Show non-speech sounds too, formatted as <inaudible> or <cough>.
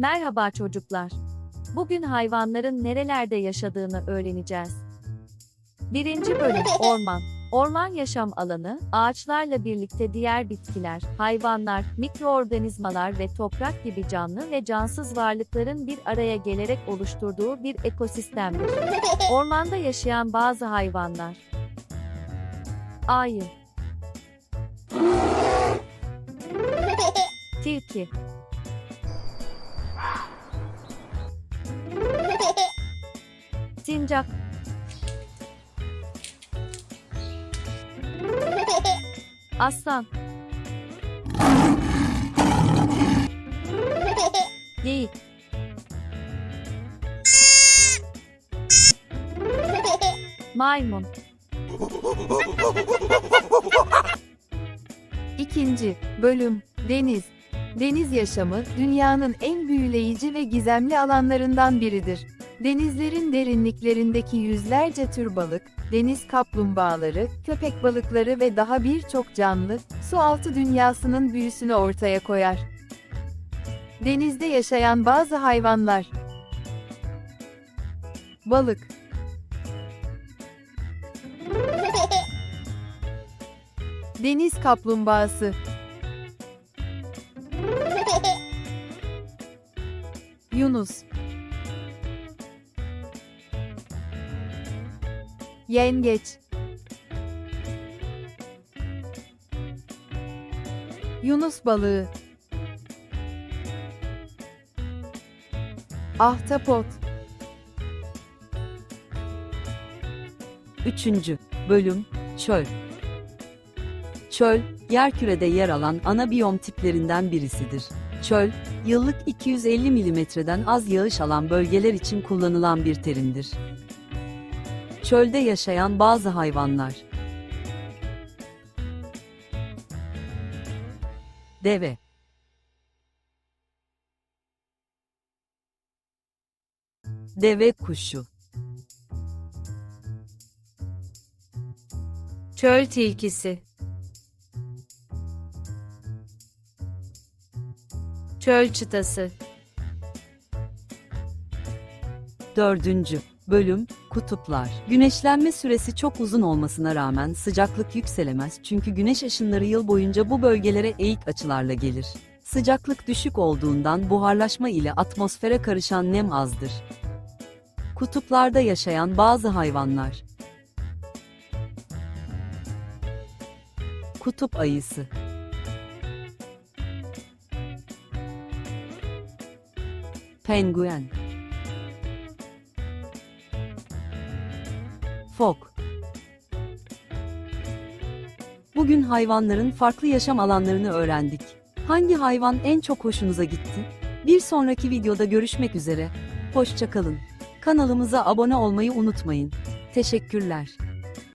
Merhaba çocuklar. Bugün hayvanların nerelerde yaşadığını öğreneceğiz. Birinci bölüm <laughs> orman. Orman yaşam alanı, ağaçlarla birlikte diğer bitkiler, hayvanlar, mikroorganizmalar ve toprak gibi canlı ve cansız varlıkların bir araya gelerek oluşturduğu bir ekosistemdir. <laughs> Ormanda yaşayan bazı hayvanlar. Ayı. <laughs> Tilki. Sincap. Aslan. Geyik. Maymun. İkinci bölüm Deniz. Deniz yaşamı dünyanın en büyüleyici ve gizemli alanlarından biridir. Denizlerin derinliklerindeki yüzlerce tür balık, deniz kaplumbağaları, köpek balıkları ve daha birçok canlı, su altı dünyasının büyüsünü ortaya koyar. Denizde yaşayan bazı hayvanlar. Balık Deniz kaplumbağası Yunus Yengeç. Yunus balığı. Ahtapot. Üçüncü. Bölüm. Çöl. Çöl, yerkürede yer alan ana biyom tiplerinden birisidir. Çöl, yıllık 250 milimetreden az yağış alan bölgeler için kullanılan bir terimdir. Çölde yaşayan bazı hayvanlar. Deve. Deve kuşu. Çöl tilkisi. Çöl çıtası. Dördüncü Bölüm Kutuplar Güneşlenme süresi çok uzun olmasına rağmen sıcaklık yükselemez çünkü güneş ışınları yıl boyunca bu bölgelere eğik açılarla gelir. Sıcaklık düşük olduğundan buharlaşma ile atmosfere karışan nem azdır. Kutuplarda yaşayan bazı hayvanlar Kutup ayısı Penguen Fok Bugün hayvanların farklı yaşam alanlarını öğrendik. Hangi hayvan en çok hoşunuza gitti? Bir sonraki videoda görüşmek üzere. Hoşçakalın. Kanalımıza abone olmayı unutmayın. Teşekkürler.